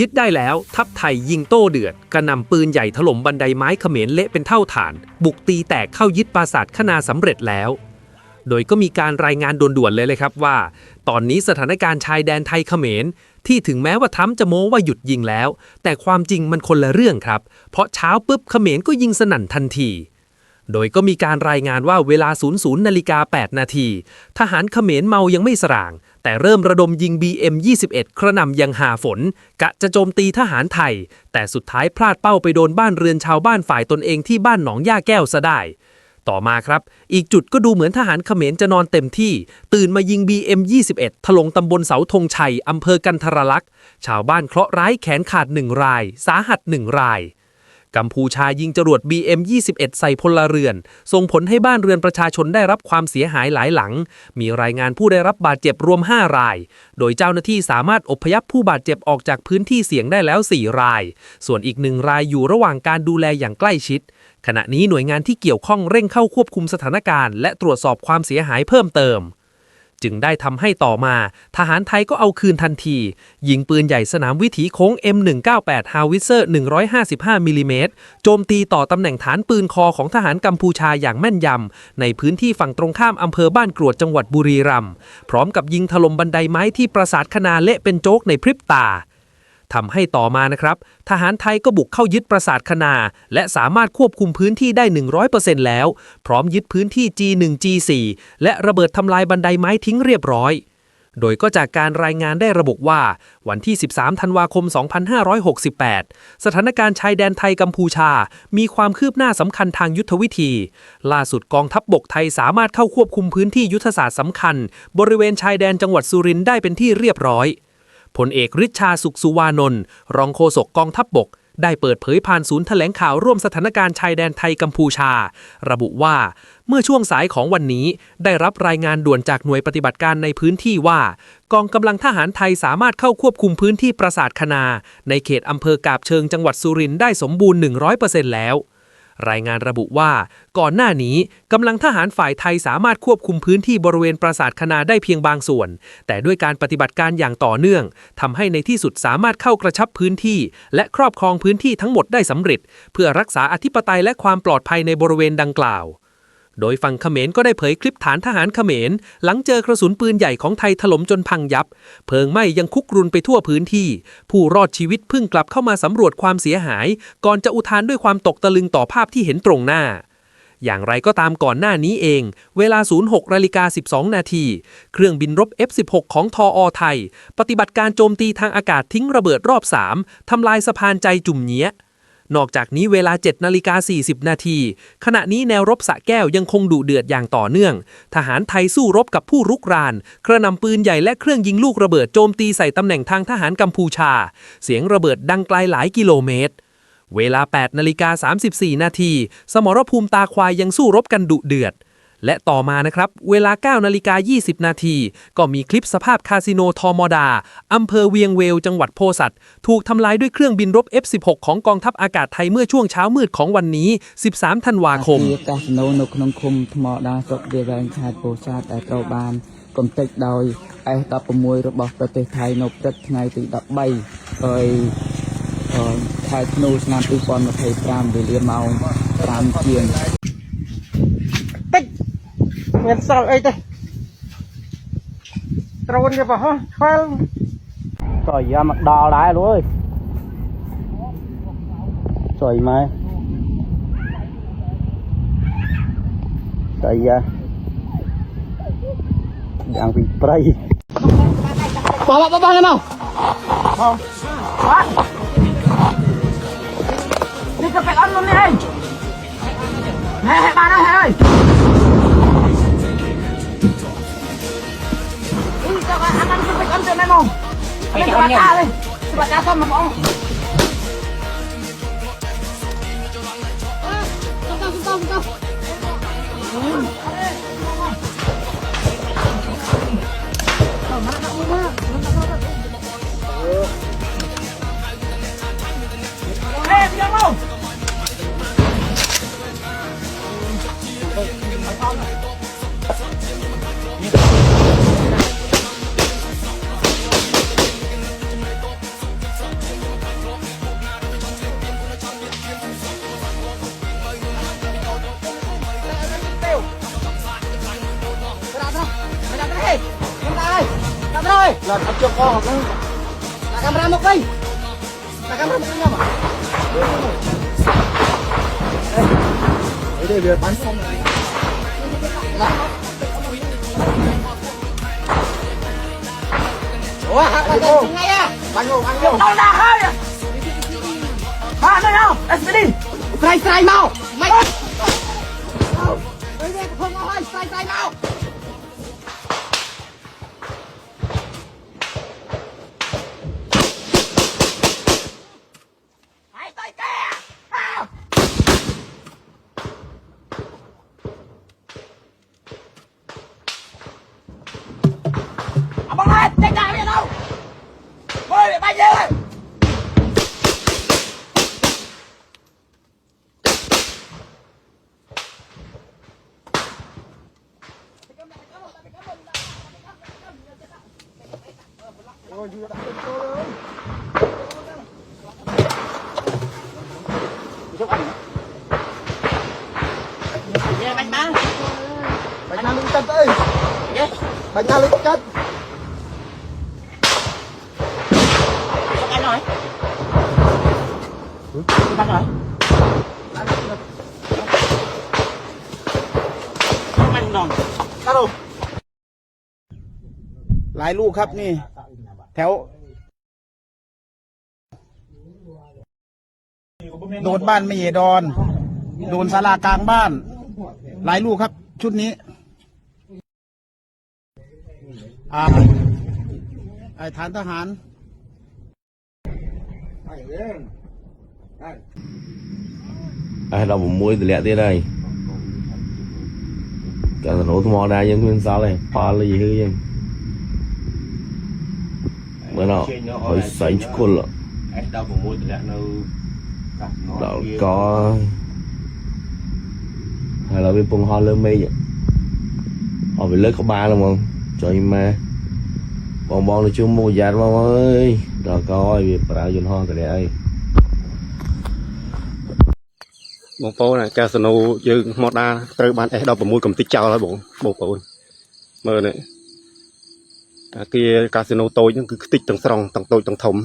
ยึดได้แล้วทัพไทยยิงโต้เดือดกระนำปืนใหญ่ถล่มบันไดไม้เขมรเละเป็นเท่าฐาน บุกตีแตกเข้ายึดปราสาทขนาสำเร็จแล้ว โดยก็มีการรายงานด่วนๆเลยเลยครับว่า ตอนนี้สถานการณ์ชายแดนไทยเขมร ที่ถึงแม้ว่าทรัมจะโม้ว่าหยุดยิงแล้ว แต่ความจริงมันคนละเรื่องครับ เพราะเช้าปุ๊บเขมรก็ยิงสนั่นทันที โดยก็มีการรายงานว่าเวลา 00นาฬิกา8นาที ทหารเขมรเมายังไม่สร่าง แต่เริ่มระดมยิง BM21 กระหน่ำยังหาฝน กะจะโจมตีทหารไทย แต่สุดท้ายพลาดเป้าไปโดนบ้านเรือนชาวบ้านฝ่ายตนเองที่บ้านหนองย่าแก้วซะได้ ต่อมาครับ อีกจุดก็ดูเหมือนทหารเขมรจะนอนเต็มที่ ตื่นมายิง BM21 ถล่มตำบลเสาธงชัยอำเภอกันทรลักษ์ ชาวบ้านเคราะห์ร้ายแขนขาดหนึ่งราย สาหัสหนึ่งราย กัมพูชายิงจรวด BM21 ใส่พลเรือน ส่งผลให้บ้านเรือนประชาชนได้รับความเสียหายหลายหลัง มีรายงานผู้ได้รับบาดเจ็บรวม 5 ราย โดยเจ้าหน้าที่สามารถอพยพผู้บาดเจ็บออกจากพื้นที่เสี่ยงได้แล้ว 4 ราย ส่วนอีกหนึ่งรายอยู่ระหว่างการดูแลอย่างใกล้ชิด ขณะนี้หน่วยงานที่เกี่ยวข้องเร่งเข้าควบคุมสถานการณ์ และตรวจสอบความเสียหายเพิ่มเติม จึงได้ทำให้ต่อมา ทหารไทยก็เอาคืนทันที ยิงปืนใหญ่สนามวิถีโค้ง M198 ฮาวิเซอร์ 155มิลลิเมตรโจมตีต่อตำแหน่งฐานปืนคอของทหารกัมพูชาอย่างแม่นยำ ในพื้นที่ฝั่งตรงข้ามอำเภอบ้านกรวดจังหวัดบุรีรัมย์พร้อมกับยิงถล่มบันไดไม้ที่ปราสาทคณาเละเป็นโจ๊กในพริบตา ทำให้ต่อมานะครับ ทหารไทยก็บุกเข้ายึดปราสาทคณา และสามารถควบคุมพื้นที่ได้ 100%แล้ว พร้อมยึดพื้นที่ G1 G4 และระเบิดทำลายบันไดไม้ทิ้งเรียบร้อย โดยก็จากการรายงานได้ระบุว่า วันที่ 13 ธันวาคม 2568 สถานการณ์ชายแดนไทยกัมพูชา มีความคืบหน้าสำคัญทางยุทธวิธี ล่าสุดกองทัพบบกไทยสามารถเข้าควบคุมพื้นที่ยุทธศาสตร์สำคัญ บริเวณชายแดนจังหวัดสุรินทร์ได้เป็นที่เรียบร้อย พลเอกฤทธาสุขสุวานนท์รองโฆษกกองทัพบบก ได้เปิดเผยผ่านศูนย์แถลงข่าวร่วมสถานการณ์ชายแดนไทยกัมพูชา ระบุว่า เมื่อช่วงสายของวันนี้ได้รับรายงานด่วนจากหน่วยปฏิบัติการในพื้นที่ว่า กองกำลังทหารไทยสามารถเข้าควบคุมพื้นที่ปราสาทคณา ในเขตอำเภอกาบเชิงจังหวัดสุรินทร์ได้สมบูรณ์ 100%แล้ว รายงานระบุว่า ก่อนหน้านี้กำลังทหารฝ่ายไทยสามารถควบคุมพื้นที่บริเวณปราสาทคณาได้เพียงบางส่วน แต่ด้วยการปฏิบัติการอย่างต่อเนื่องทำให้ในที่สุดสามารถเข้ากระชับพื้นที่ และครอบครองพื้นที่ทั้งหมดได้สำเร็จ เพื่อรักษาอธิปไตยและความปลอดภัยในบริเวณดังกล่าว โดยฝั่งเขมรก็ได้เผยคลิปฐานทหารเขมร หลังเจอกระสุนปืนใหญ่ของไทยถล่มจนพังยับ เพลิงไหม้ยังคุกรุนไปทั่วพื้นที่ ผู้รอดชีวิตเพิ่งกลับเข้ามาสำรวจความเสียหาย ก่อนจะอุทานด้วยความตกตะลึงต่อภาพที่เห็นตรงหน้าอย่างไรก็ตามก่อนหน้านี้เอง เวลา 06นาฬิกา12 นาที เครื่องบินรบ F16 ของทออไทย ปฏิบัติการโจมตีทางอากาศทิ้งระเบิดรอบ 3 ทำลายสะพานใจจุ่มเนี้ย นอกจากนี้เวลา 7 นาฬิกา 40 นาที ขณะนี้แนวรบสะแก้วยังคงดุเดือดอย่างต่อเนื่อง ทหารไทยสู้รบกับผู้รุกราน กระหนำปืนใหญ่และเครื่องยิงลูกระเบิดโจมตีใส่ตำแหน่งทางทหารกัมพูชา เสียงระเบิดดังไกลหลายกิโลเมตร เวลา 8 นาฬิกา 34 นาที สมรภูมิตาควายยังสู้รบกันดุเดือด และต่อมานะครับ เวลา 9นาฬิกา20 นาที ก็มีคลิปสภาพคาสิโนทอมอดา อำเภอเวียงเวล จังหวัดโพสัตถูกทำลายด้วยเครื่องบินรบ F16 ของกองทัพอากาศไทยเมื่อช่วงเช้ามืดของวันนี้ 13 ธันวาคม អាកាសណូនៅក្នុងឃុំថ្មដាស្រុកវាវែងខេត្តពោធិ៍សាត់ដែលត្រូវបានកំទេចដោយ S16 របស់ប្រទេសថៃនៅព្រឹកថ្ងៃទី13ហើយអឺខែធ្នូឆ្នាំ2025វេលាម៉ោង5ជាង តិច មានសល់អីទេត្រូនវាបោះខ្វល់ក៏យ៉ាមកដល់ដែរលោកអើយចុយម៉ែចុយយ៉ាយ៉ាងពីព្រៃបោះបោះបោះ lên mau នេះទៅពេកអត់មុននេះឯងហេហេបានហើយហើយ cho memang. Kami kebata leh. Sebab dasar memang. Sumpah, sumpah, sumpah. Hei, tidak mau. Hei, tidak mau. Lord, at yung ko. Nakamra mo, Koy! Nakamra mo, nakamra mo. Ay, hindi, we are pansan. Wah, apa itu? Bangun, bangun. Tahu tak kau ya? Hah, tahu tak? SPD. Try, try mau. Mai. Try, try mau. Chạy chạy bây giờ đâu? Thôi mày bay về. Ôi, vừa đã lên tôi đâu Hãy subscribe cho kênh Ghiền Không ăn rồi. Không ăn rồi. ค a ั b หลายลูกครับนี่ แถว โดนบ้านไม่เยดอน โดนศาลากลางบ้าน หลายลูกครับ ชุดนี้ อ่าไอ้ฐานทหาร អើដល់6តម្លាក់ទៀតហើយកាសណូថ្មដែរយើងគ្មានសល់ទេផលលីហឺយើងមើលណោហើយសែងឆ្កុលអេសដល់6តម្លាក់នៅកាសណូដល់កហើយឡើយវាពងហោះលើមេឃអស់វាលើក្បាលហ្មងចុយម៉ែបងបងទៅជុំមុខយ៉ាត់មកអើយដល់កឲ្យវាប្រើយន្តហោះតលាក់អី កាសណូយើងមកដាត្រូវបាន S16 កំតិចចោលហើយបងបងប្អូនមើលនេះអាគារកាស៊ីណូតូចហ្នឹងគឺខ្ទេចទាំងស្រុងទាំងតូចទាំងធំ